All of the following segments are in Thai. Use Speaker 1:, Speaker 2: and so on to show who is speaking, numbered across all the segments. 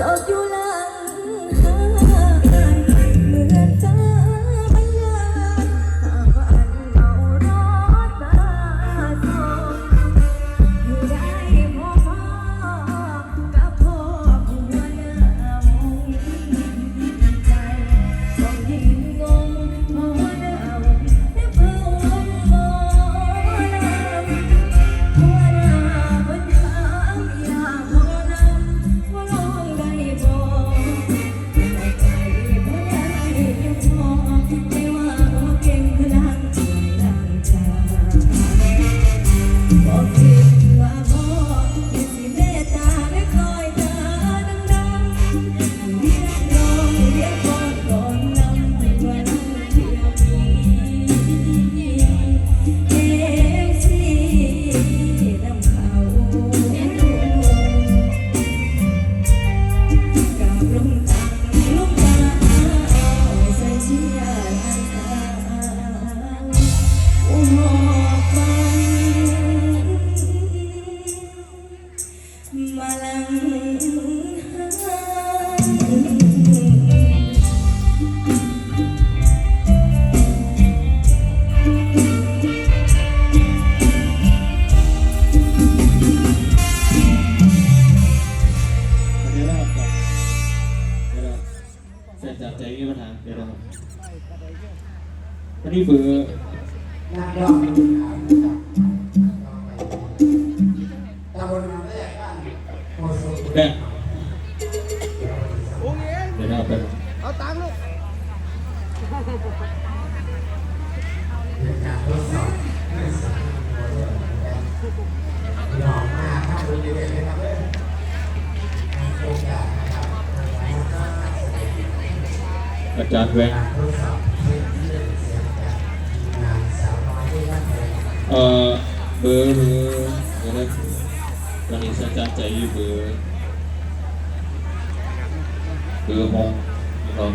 Speaker 1: จอด อันนี้เบอร์นักร้องตำ
Speaker 2: บลแรกบ้านโพธิ์สุ
Speaker 3: แบงเดี๋ยวนะครับ
Speaker 4: เอาตังค์ลูก
Speaker 2: เป็นการทดสอบให้สมบูรณ์หล่อมากถ้าดูดีๆนะครับเด้อโอกาสนะครับ
Speaker 3: อาจารย์แบง
Speaker 2: การทดง เอ่
Speaker 3: อเบอร์เบอร์นะครับตอนนี้ฉันจารย์ใจอยู่เบอร์เบอร์หงนะครับ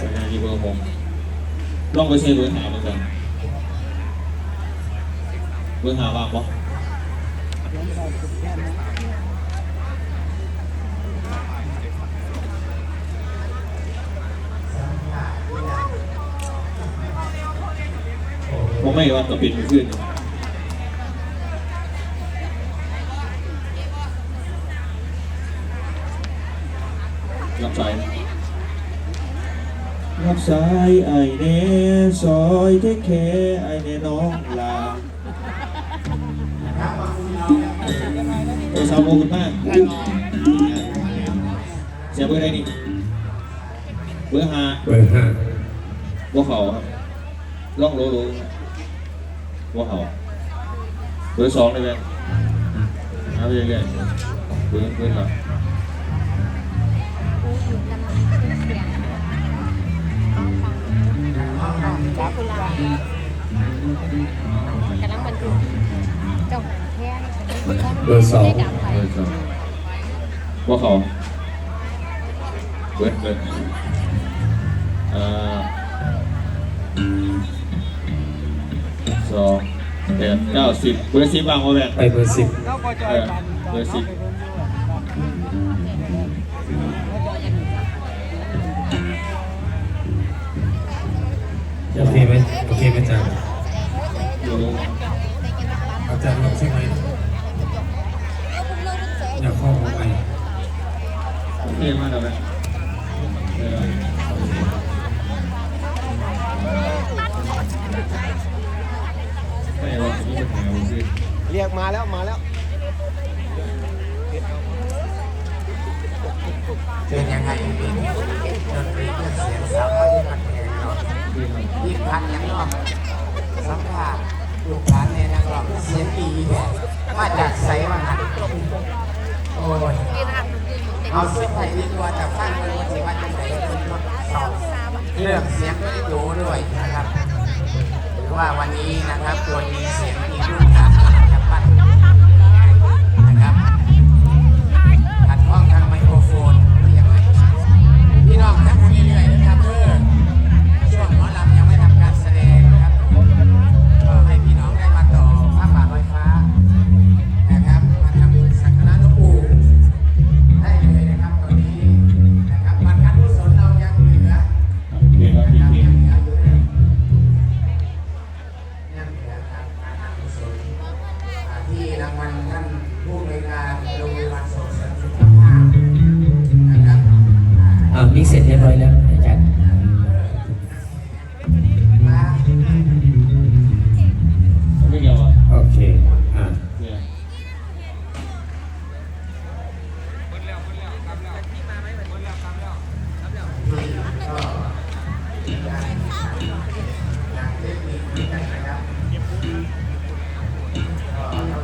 Speaker 3: สัญญาณที่เบอร์หงลองไปเช็คเบอร์หาเหมือนกันเบอร์หาว่างปะ ผมไม่ว่าต้องปิดมือขึ้นรับสายรับสายไอเน่ซอยเทคแคไอเน่น้องลาโอ้สาวโมกันมากเสียเบอร์อะไรนี่ เบอร์ห้า
Speaker 2: เบอร์ห้า
Speaker 3: บัวเขาครับล่องโลโล บัวเขาเบอร์สองเลยแม่เอาไปเรื่อยๆเบอร์เบอร์ครับ
Speaker 5: กำลังมันคือเจ้าของแค่
Speaker 2: เบอร์สอง
Speaker 5: ดับไป
Speaker 3: เบอร์สองบัวเขาเบอร์เบอร์เอ่อ สองแปดเก้าสิบเบอร์สิบวางไว้แม่
Speaker 2: ไปเบอร์สิบ
Speaker 4: แล้วก็จอ
Speaker 3: เอยอ
Speaker 4: กัน
Speaker 3: เบอร์สิบ
Speaker 2: โอเคไหมโอเคไหมอาจารย์
Speaker 3: โลโล
Speaker 2: อาจารย์ลงใช่ไหมอยากเข้าห้องไป
Speaker 3: โอเคมากเลย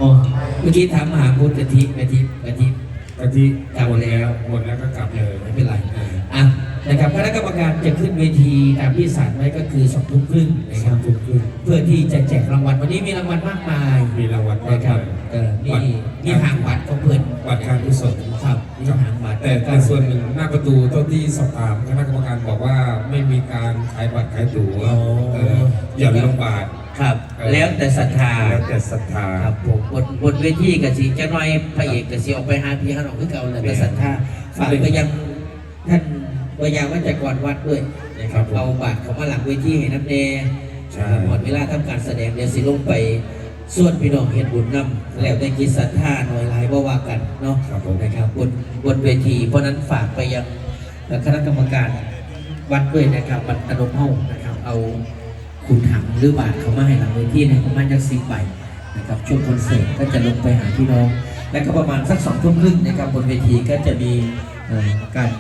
Speaker 2: โอ้เมื่อกี้
Speaker 6: ถามมหาพุทธกะทิกะทิกะทิ
Speaker 7: กะทิ
Speaker 6: กลับแล้ว
Speaker 7: หมดแล้วก็กลับเลย
Speaker 6: ไม่เป็นไรอะนะครับคณะกรรมการจะขึ้นเวทีตามที่สั่งไว้ก็คือสองทุ่มครึ่งนะครับ
Speaker 7: ถูกขึ้น
Speaker 6: เพื่อที่จะแจกรางวัลวันนี้มีรางวัลมากมาย
Speaker 7: มีรางวัลมาก
Speaker 6: นะครับ
Speaker 7: มาย
Speaker 6: เออนี่นี่หางบัตรของเพื่อน
Speaker 7: บัตรการกุศล
Speaker 6: ครับนี่หางบัตร
Speaker 7: แต่แต่ส่วนหนึ่งหน้าประตูเท่าที่สอบถามคณะกรรมการบอกว่าไม่มีการขายบัตรขายตั๋วเอออย่าลงบาท
Speaker 6: ครับ แล้วแต่ศรัทธา
Speaker 7: แล้วแต่ศรัทธา
Speaker 6: ครับผมบนบนเวทีกับสีจะน้อยพระเอกกับสีออกไปหาพี่ฮานออกคือเก่าแล้วแต่ศรัทธาฝากไปยังท่านวิญญาวัจกรวัดด้วยนะครับเอาบัตรเขามาหลังเวทีให้น้ำเน
Speaker 7: ใช่
Speaker 6: หมดเวลาทำการแสดงเดี๋ยวสิลงไปส่วนพี่น้องเห็นบุญนำแล้วได้กิจศรัทธาหน่อยหลายบ่ว่ากันเนาะ
Speaker 7: ครับผม
Speaker 6: นะครับบนบนเวที เพราะฉะนั้นฝากไปยังคณะกรรมการวัดด้วยนะครับบัตรอนุเฮานะครับเอา คุณถังหรือบาทเขามาให้หลังเวทีเนี่ยประมาณจะสิบใบนะครับช่วงคอนเสิร์ตก็จะลงไปหาพี่น้อง และก็ประมาณสักสองทุ่มครึ่งนะครับบนเวทีก็จะมีเอ่อการ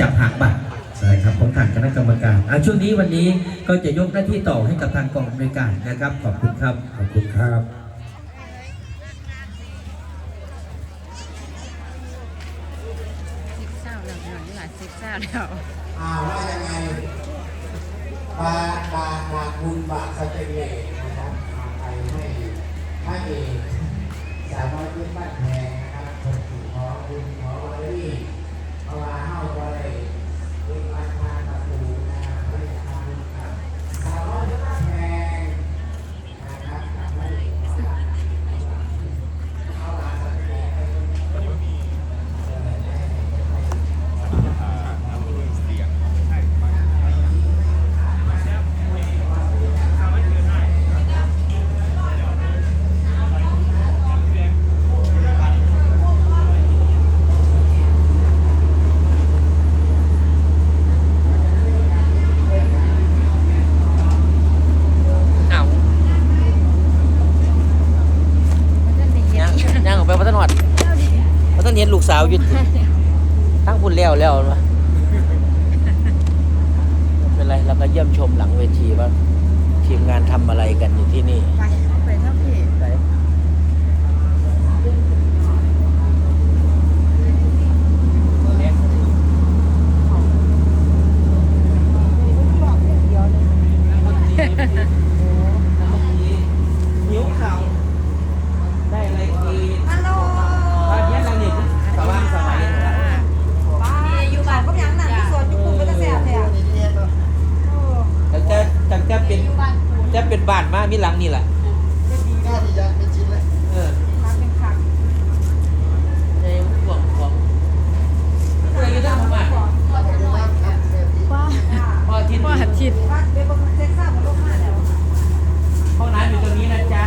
Speaker 6: จับหางบัตรใช่ครับของทางคณะกรรมการอะช่วงนี้วันนี้ก็จะยกหน้าที่ต่อให้กับทางกองบริการนะครับ ขอบคุณครับ
Speaker 7: ขอบคุณครับ
Speaker 5: สิบเศร้าแล้วหน่อยหลายสิบเศร้าแล้ว
Speaker 2: อ่าว่ายังไง บาบาบาบุญบาสเตเลสนะครับเอาไปให้พระเอกสาวน้อยขึ้นบ้านแพงนะครับคนถูกขอบุญขอวอลลี่เอาว่าเฮาบอลเลยเป็นราคาประตูนะครับไม่ได้ทำครับสาวน้อยขึ้นบ้านแพงนะครับกับไม่ได้ขอว่าเอาบาสเตเลสไป
Speaker 6: เอา
Speaker 5: มันจะดี
Speaker 6: ย่าง
Speaker 5: อย่าง
Speaker 6: ย่างออกไปพัฒนหอดพัฒนเห็นลูกสาวอยุดทั้งคุณแล้วแล้ววะไม่เป็นไรเราก็เยี่ยมชมหลังเวทีว่าทีมงานทำอะไรกันอยู่ที่นี่
Speaker 5: ไปไปเท่าพี่
Speaker 6: หิวข่าวได้อะไรกิน
Speaker 1: ฮัลโหล
Speaker 6: บ้านเนี้ยนางนี่สว่างสวัย
Speaker 1: บ้าอยู่บ้านก็ยังหนังที่สวนอยู่ปุ่มก็จะแสบแท้
Speaker 6: แต่จะจะจะเป็นจะเป็นบ้านมามีหลังนี่แหละเออ
Speaker 1: มาเป็นคัก
Speaker 6: เอ้ยห่วงห่วงอะไรอยู่ด้านบ้าน
Speaker 5: ป้า
Speaker 6: พออาทิตย์
Speaker 5: ป้าทิด
Speaker 1: ว่าเดี๋ยวผมเซ็กซ่ามันลงมาแล้ว
Speaker 6: ห้องน้ำอยู่ตรงนี้นะจ๊ะ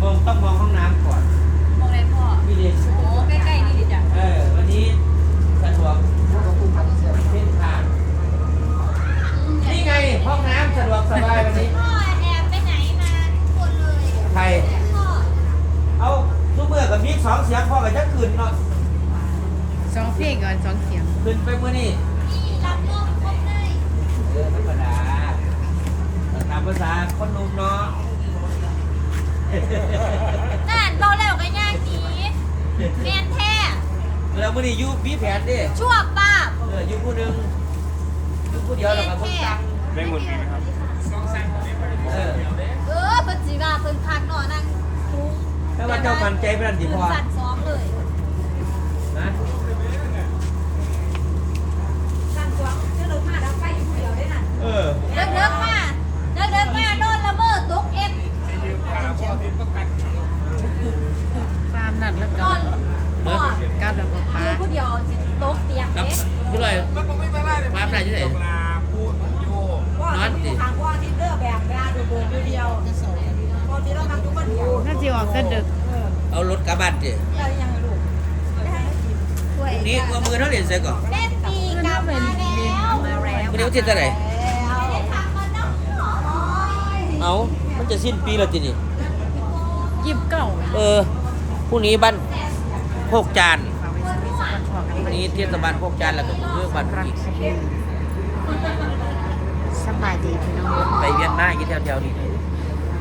Speaker 6: มองต้องมองห้องน้ำก่อน
Speaker 5: มองเลยพ่อ
Speaker 6: พี่เดช
Speaker 5: โอ้ใกล้ๆนี่ดิจ้ะ
Speaker 6: เออวันนี้สะดวกเส้นทางนี่ไงห้องน้ำสะดวกสบายวันนี้
Speaker 8: พ่อแอบไปไหนมาทุกคนเลย
Speaker 6: ใคร
Speaker 8: พ่อ
Speaker 6: เอาทุกเมื่อกับมีสองเสียงพ่อกับจะคืนเนาะ
Speaker 5: สองเพลงก่อนสองเสียง
Speaker 6: คืนไปมื่อนี่
Speaker 8: นี่รับรองครบเลย
Speaker 6: เออธรรมดาตามภาษาคนหนุ่มเนาะ
Speaker 8: นั่นเราแล้วก็ย่างหนีแมนแท้
Speaker 6: แล้วมื่อนี้อยูมีแผนดิ
Speaker 8: ชั่วป้าบ
Speaker 6: เอออยูผู้หนึ่งอยูผู้เดียวแล้วก็คนสั่ง
Speaker 8: แม่งหมดปีไหมครับ
Speaker 6: เออ
Speaker 8: เออเพิ่นสิว่าเพิ่นพักนอนนั่งทุก
Speaker 6: ถ้าว่าเจ้ามันใจเป็นอันดี
Speaker 8: เพิ่
Speaker 6: พ
Speaker 8: น
Speaker 6: อ
Speaker 8: สั่นซ้อมเลย
Speaker 6: นะ
Speaker 1: สั่งสวงเจ้าเรามาแล้วไปอยู่เดียวได้น่ะ
Speaker 6: เออ
Speaker 8: เดินเดินมาเดินเดินมาโดนละเมิดตกเอ็ด
Speaker 5: ตามนัดแล้ว
Speaker 8: น
Speaker 5: ก็
Speaker 8: อนพ่อ
Speaker 5: กับแล้วก็
Speaker 8: อ
Speaker 5: ป้า
Speaker 8: ยู่ผู้เดียวสิตกเตียง
Speaker 6: ครับ
Speaker 8: เด็ก
Speaker 6: พี่ลอยมาอะไรที่ไหน
Speaker 1: พ่อทางพ่อที่เลือกแบบเวลาดูโบกเดียวพอที่เราทำทุกคนเดียว
Speaker 5: น่าจะออกก็ดึก
Speaker 6: เอารถกระบะดิ
Speaker 1: เรายังลูก
Speaker 8: ช่วย
Speaker 6: นี่เอามือเท่าเหรียญเสียก่อน
Speaker 8: เล่นปีกับ
Speaker 1: เป็นดินมาแล้ว
Speaker 6: วันนี้วันที่เท่าไหร่เอา มันจะสิ้นปีแล้วทีนี่
Speaker 1: ยิบเก่า
Speaker 6: เออพรุ่งนี้บ้านโคกจานพรุ่งนี้เทศบาลโคกจานแล้วก็เรื่องบ้านอีก
Speaker 5: สบายดีพี่น้อง
Speaker 6: ไปเวียนหน้าอยู่แถวๆนี้